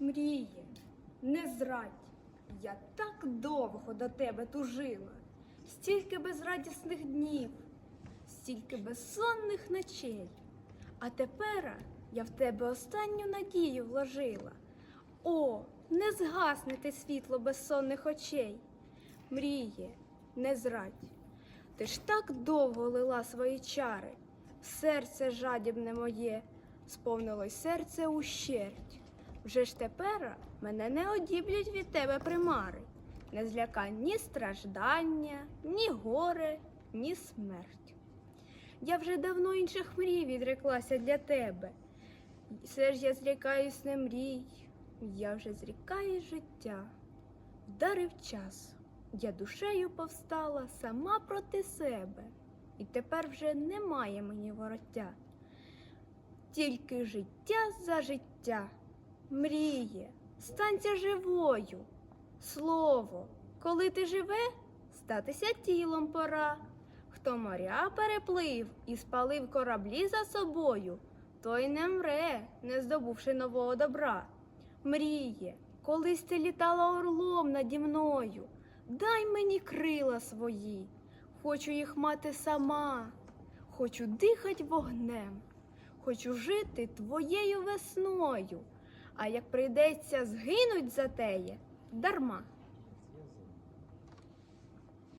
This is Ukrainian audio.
Мріє, не зрадь, я так довго до тебе тужила, стільки безрадісних днів, стільки безсонних ночей. А тепер я в тебе останню надію вложила. О, не згасне те світло безсонних очей. Мріє, не зрадь. Ти ж так довго лила свої чари, серце жадібне моє, сповнилось серце ущерть. Вже ж тепер мене не одіблять від тебе примари, не зляка ні страждання, ні горе, ні смерть. Я вже давно інших мрій відреклася для тебе. Все ж я зрікаюсь не мрій, я вже зрікаюсь життя. Вдарив час, я душею повстала сама проти себе, і тепер вже немає мені вороття. Тільки життя за життя, мріє, станься живою. Слово, коли ти живе, статися тілом пора. Хто моря переплив і спалив кораблі за собою, той не мре, не здобувши нового добра. Мріє, колись ти літала орлом наді мною, дай мені крила свої, хочу їх мати сама, хочу дихать вогнем, хочу жити твоєю весною, а як прийдеться згинуть за теє, дарма.